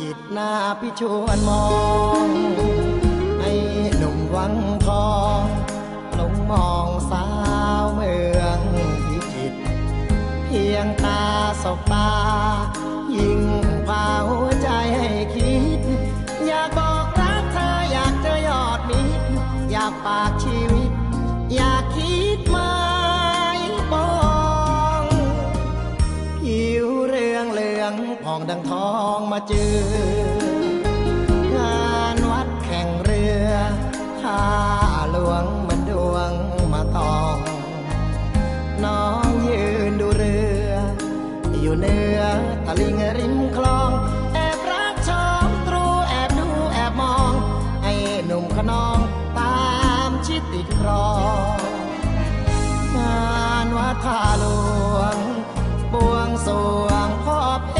จิตหน้าพี่ชวนมองให้หนุ่มวังทองลงมองสาวเมืองพิจิต เพียงตาสบตา ยิ่งพาหัวใจให้คิด อยากบอกรักเธออยากเจอยอดมิตรอยากฝากชีวิต อยากคิด ผ่องดังทองมาเจองานวัดแข่งเรือข้าหลวงมืนดวงมาตองน้องยืนดูเรือ อยู่เนือตะลิงริมคลองแอบรักชอมตรูแอบดูแอบมองไอ้หนุ่มขนองตามชิดติดครองงานวัดท่าหลวงบวงสวง